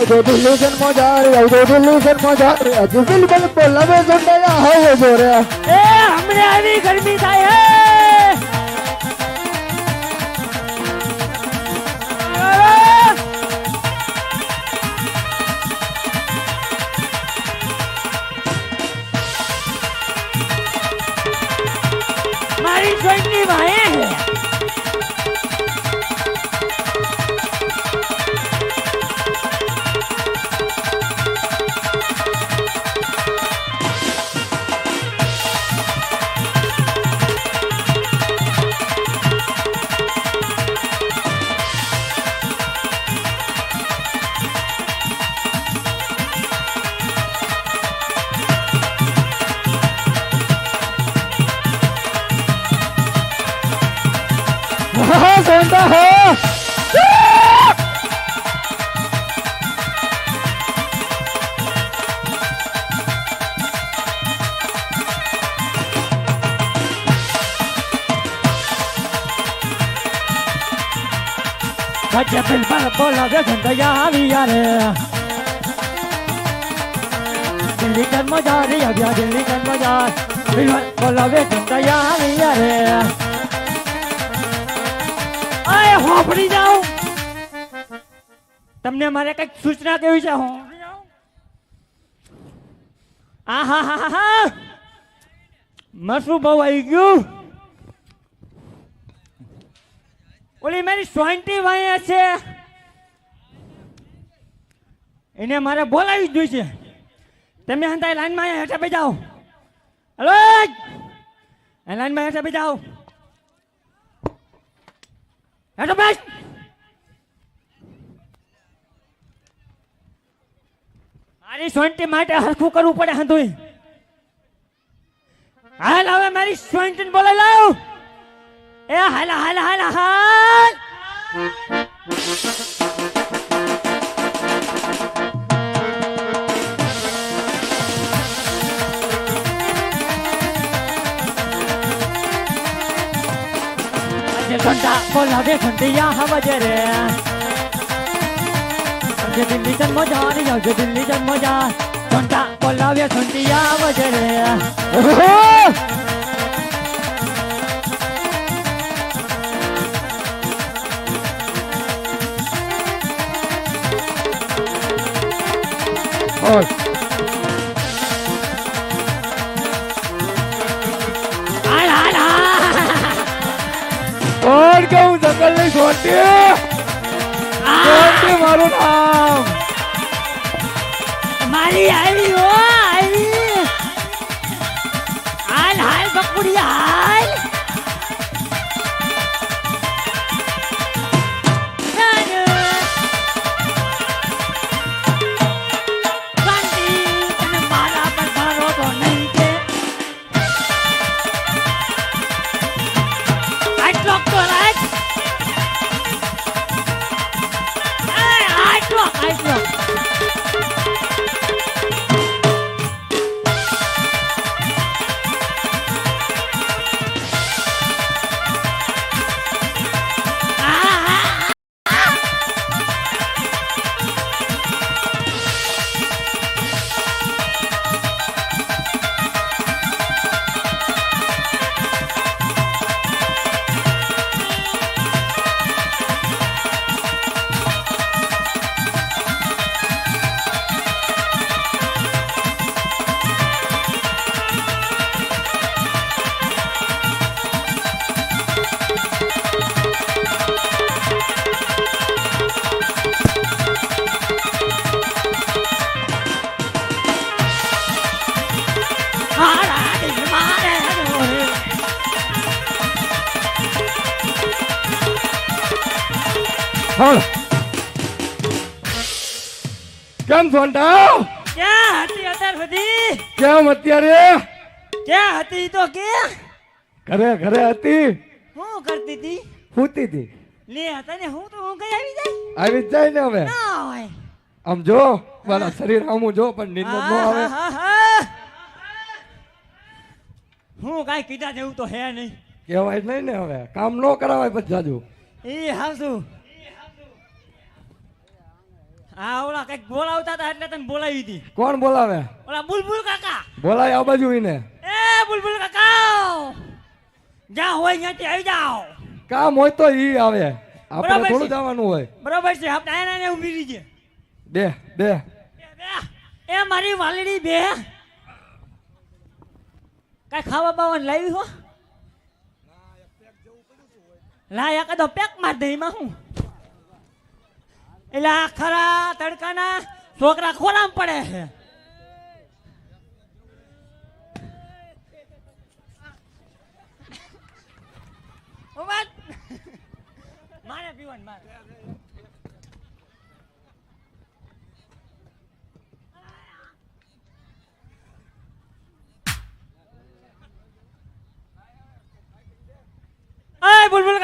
આવજો દિલ્હી જન્મો જા રે આવજો દિલ્હી જન્મો જા રે હજુ બિલકુલ બોલાવે જોડાયા હવે જોરે એ હમણે આવી ગરમી થાય હે મારી જોઈની વાહે हो गोंदा हो Vaya pel bola de gente ya viare Dilli kan majar ya dilli kan majar Bilwa bola de gente ya viare અય હોપડી તમને મારે કંઈક સૂચના કેવી છે? ઓલી મારી સોયન્ટી વાય છે. એને મારે બોલાવી જ જોઈશે. તમે લાઈનમાં અહીંયા હેઠા બે જાઓ હલો? એ લાઈનમાં હેઠા બે જાઓ હેઠો બેસ મારી સોન્ટી માટે હરખું કરવું પડે હંધુઈ. હાલ હવે મારી સોન્ટી બોલે લાવ. એ હાલ હાલ હાલ હાલ. दे ठंडा बोला दे ठंडिया हवा जे रे। दिल्ली जन मज़ा हाँ रे यो जे। दिल्ली जन मज़ा ठंडा बोला वे ठंडिया ઓર છોટી સોંટી. મારું નામ. મારી આવી હો આવી હાલ હાલ બકુડી હાલ. કેમ સોંટા ક્યાં હતી અત્યાર સુધી કેમ અત્યારે ક્યાં હતી તો કે ઘરે ઘરે હતી હું કરતી હતી સૂતી હતી લે હતા હું તો હું કઈ આવી જાય આવી જાય ને હવે ના હોય આમ જો મારા શરીર આમ જો પણ નિંદર ન આવે હું કાંઈ કીધા જેવું તો હે નહીં કહેવાય નહીં ને હવે કામ ન કરાવાય પછી જાજુ એ હાસુ હા ઓલા કંઈક બોલાવતા હતા એટલે તને બોલાવી હતી. કોણ બોલાવે? ઓલા બુલબુલ કાકા. બોલાય આ બાજુ ઈને એ બુલબુલ કાકા જ્યાં હોય ત્યાંથી આવી જાઓ. કામ હોય તો ઈ આવે. આપણે થોડું. જવાનું હોય. બરોબર છે. આપણે આને ને ઊભી રહીજે બે બે. એ મારી વાલડી બે. કઈ ખાવા બાવાનું લાવી હો? લા એકાદો પેક માર દે એમાં હું. એટલે આ ખરા તડકાના છોકરા ખોરામ પડે છે. મારે પીવાનું મારે કાકા